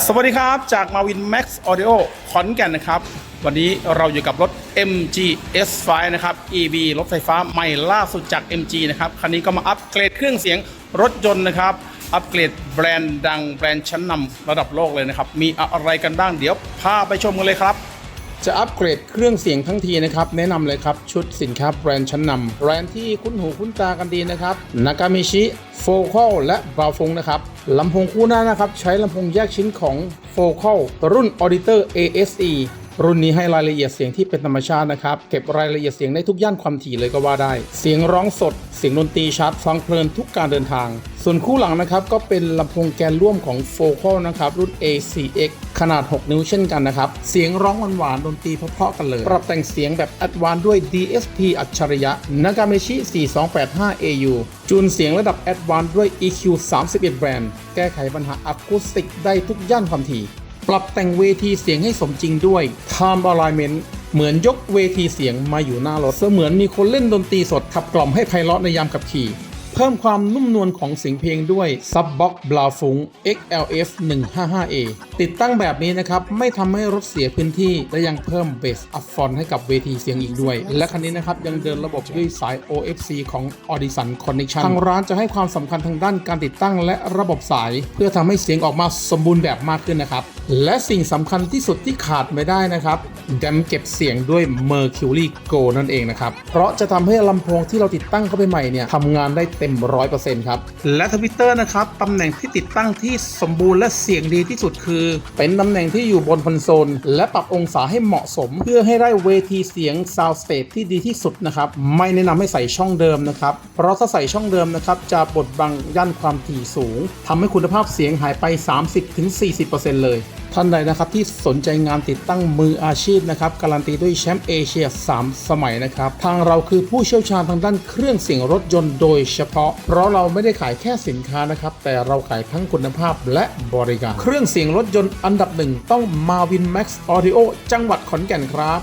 สวัสดีครับ จากมาวิน Max Audio ขอนแก่นนะครับ วันนี้เราอยู่กับรถ MG S5 นะครับ EV รถไฟฟ้าใหม่ล่าสุดจาก MG นะครับ คันนี้ก็มาอัปเกรดเครื่องเสียงรถยนต์นะครับ อัปเกรดแบรนด์ดังแบรนด์ชั้นนำระดับโลกเลยนะครับ มีอะไรกันบ้างเดี๋ยวพาไปชมกันเลยครับ จะอัปเกรดเครื่องเสียงทั้งทีนะครับ แนะนำเลยครับ ชุดสินค้าแบรนด์ชั้นนำแบรนด์ที่คุ้นหูคุ้นตากันดีนะครับนากามิชิโฟคอลและบาฟงนะครับลำโพงคู่หน้านะครับ ใช้ลำโพงแยกชิ้นของโฟคอลรุ่น Auditor ASE รุ่นนี้ให้รายละเอียดเสียงที่เป็นธรรมชาตินะครับ เก็บรายละเอียดเสียงได้ทุกย่านความถี่เลยก็ว่าได้ เสียงร้องสด เสียงดนตรีชัดฟังเพลินทุกการเดินทาง ส่วนคู่หลังนะครับก็เป็นลำโพงแกนร่วมของ f o c a l นะครับรุ่น A4X ขนาด 6 นิ้วเช่นกันนะครับ เสียงร้องหวานๆดนตรีเพราะๆกันเลย ปรับแต่งเสียงแบบแอดวานด้วย DSP อัจฉริยะ Nagameshi 4285 AU จูนเสียงระดับแอดวานด้วย EQ 31 แบรนด์ แก้ไขปัญหาอะคูสติกได้ทุกย่านความถี่ ปรับแต่งเวทีเสียงให้สมจริงด้วย Time Alignment เหมือนยกเวทีเสียงมาอยู่หน้ารถเสมือนมีคนเล่นดนตรีสดขับกล่อมให้ไพเราะในยามขับขี่ เพิ่มความนุ่มนวลของเสียงเพลงด้วย Subbox b l a f u n XLF 155A ติดตั้งแบบนี้นะครับ ไม่ทำให้รถเสียพื้นที่ และยังเพิ่มเบสอัพฟอนให้กับเวทีเสียงอีกด้วย และคันนี้นะครับ ยังเดินระบบด้วยสาย OFC ของ Audison Connection ทางร้านจะให้ความสำคัญทางด้านการติดตั้งและระบบสาย เพื่อทำให้เสียงออกมาสมบูรณ์แบบมากขึ้นนะครับ และสิ่งสำคัญที่สุดที่ขาดไม่ได้นะครับ แดมเก็บเสียงด้วย Mercury Go นั่นเองนะครับ เพราะจะทำให้ลำโพงที่เราติดตั้งเข้าไปใหม่เนี่ยทำงานได้เต็ม 100%ครับ และทวิตเตอร์นะครับตำแหน่งที่ติดตั้งที่สมบูรณ์และเสียงดีที่สุดคือ เป็นตำแหน่งที่อยู่บนคอนโซล และปรับองศาให้เหมาะสม เพื่อให้ได้เวทีเสียง Sound Stage ที่ดีที่สุดนะครับไม่แนะนำให้ใส่ช่องเดิมนะครับเพราะถ้าใส่ช่องเดิมนะครับจะบดบังย่านความถี่สูงทำให้คุณภาพเสียงหายไป 30-40%เลย ท่านใดนะครับที่สนใจงานติดตั้งมืออาชีพนะครับการันตีด้วยแชมป์เอเชีย 3 สมัยนะครับ ทางเราคือผู้เชี่ยวชาญทางด้านเครื่องเสียงรถยนต์โดยเฉพาะ เพราะเราไม่ได้ขายแค่สินค้านะครับ แต่เราขายทั้งคุณภาพและบริการ เครื่องเสียงรถยนต์อันดับหนึ่งต้อง Marvin Max Audio จังหวัดขอนแก่นครับ